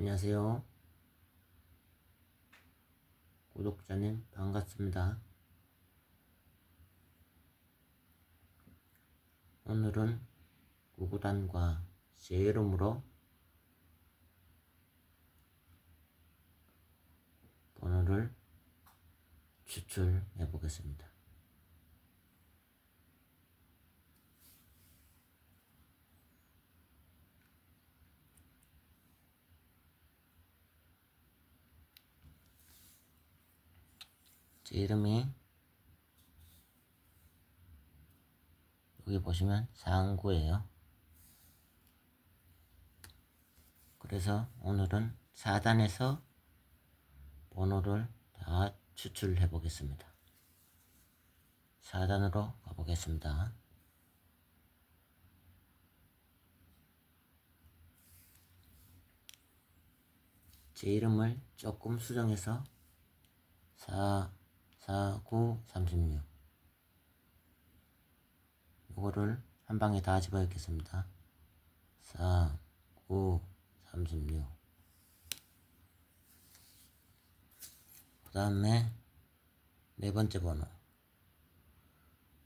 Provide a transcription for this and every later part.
안녕하세요. 구독자님 반갑습니다. 오늘은 구구단과 제 이름으로 번호를 추출해 보겠습니다. 제 이름이? 여기 보시면 상구예요. 그래서 오늘은 4단에서 번호를 다 추출해 보겠습니다. 4단으로 가보겠습니다. 제 이름을 조금 수정해서 4 4, 9, 36 요거를 한 방에 다 집어넣겠습니다. 4, 9, 36그 다음에 네 번째 번호.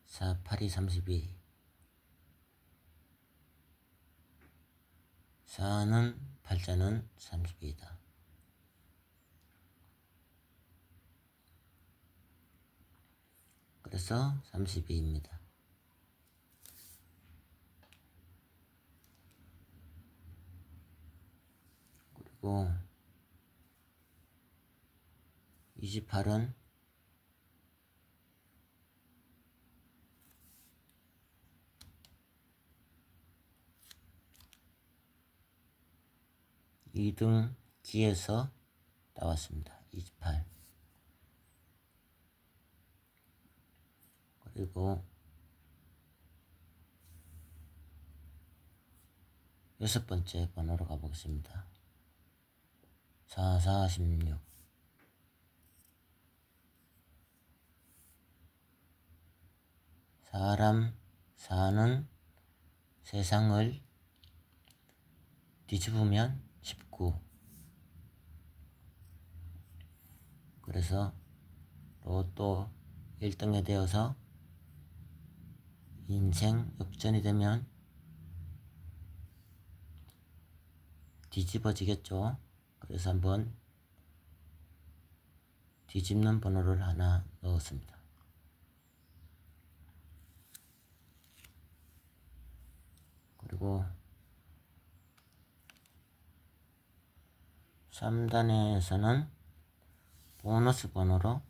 4, 8, 2, 32 4는 8자는 32이다. 그래서 32입니다. 그리고 28은 2등 기에서 나왔습니다. 28 그리고 여섯 번째 번호로 가보겠습니다. 446 사람 사는 세상을 뒤집으면 쉽고 그래서 로또 1등에 되어서 인생 역전이 되면 뒤집어지겠죠. 그래서 한번 뒤집는 번호를 하나 넣었습니다. 그리고 3단에서는 보너스 번호로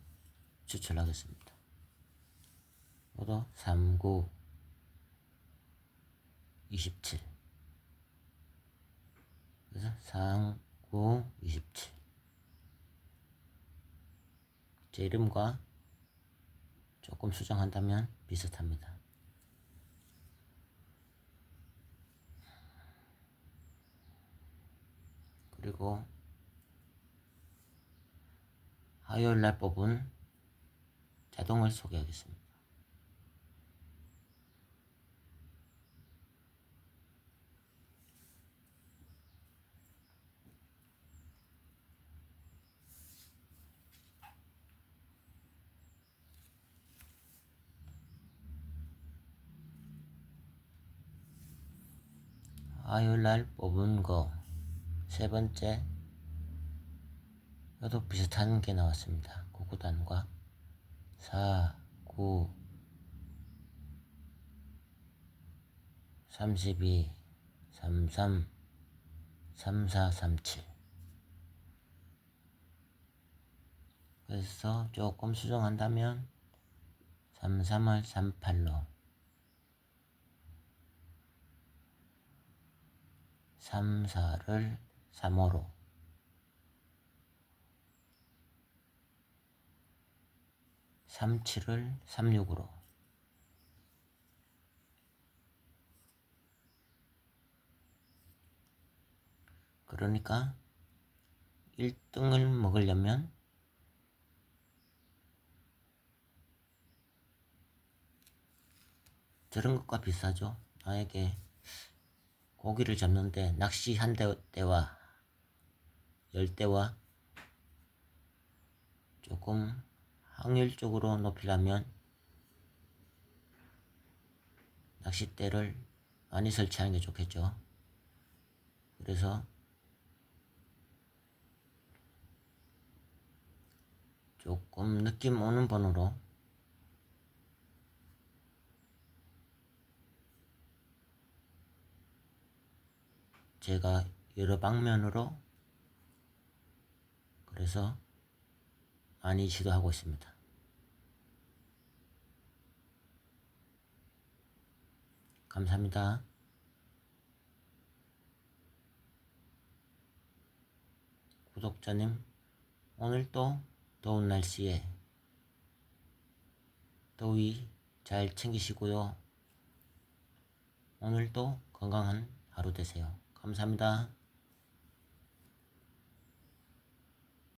추출하겠습니다. 모두 39 27. 그래서 3, 9, 27. 제 이름과 조금 수정한다면 비슷합니다. 그리고 화요일 날 뽑은 자동을 소개하겠습니다. 화요일날 뽑은 거 세 번째. 여도 비슷한 게 나왔습니다. 고구단과 4, 9, 32, 33, 34, 37 그래서 조금 수정한다면 33을 38로. 3, 4를 3호로. 3, 7을 3, 6으로. 그러니까 1등을 먹으려면 저런 것과 비슷하죠. 나에게 오기를 잡는데 낚시 한 대와 열대와 조금 확률적으로 높이려면 낚싯대를 많이 설치하는 게 좋겠죠. 그래서 조금 느낌 오는 번호로 제가 여러 방면으로 그래서 많이 시도하고 있습니다. 감사합니다. 구독자님, 오늘도 더운 날씨에 더위 잘 챙기시고요. 오늘도 건강한 하루 되세요. 감사합니다.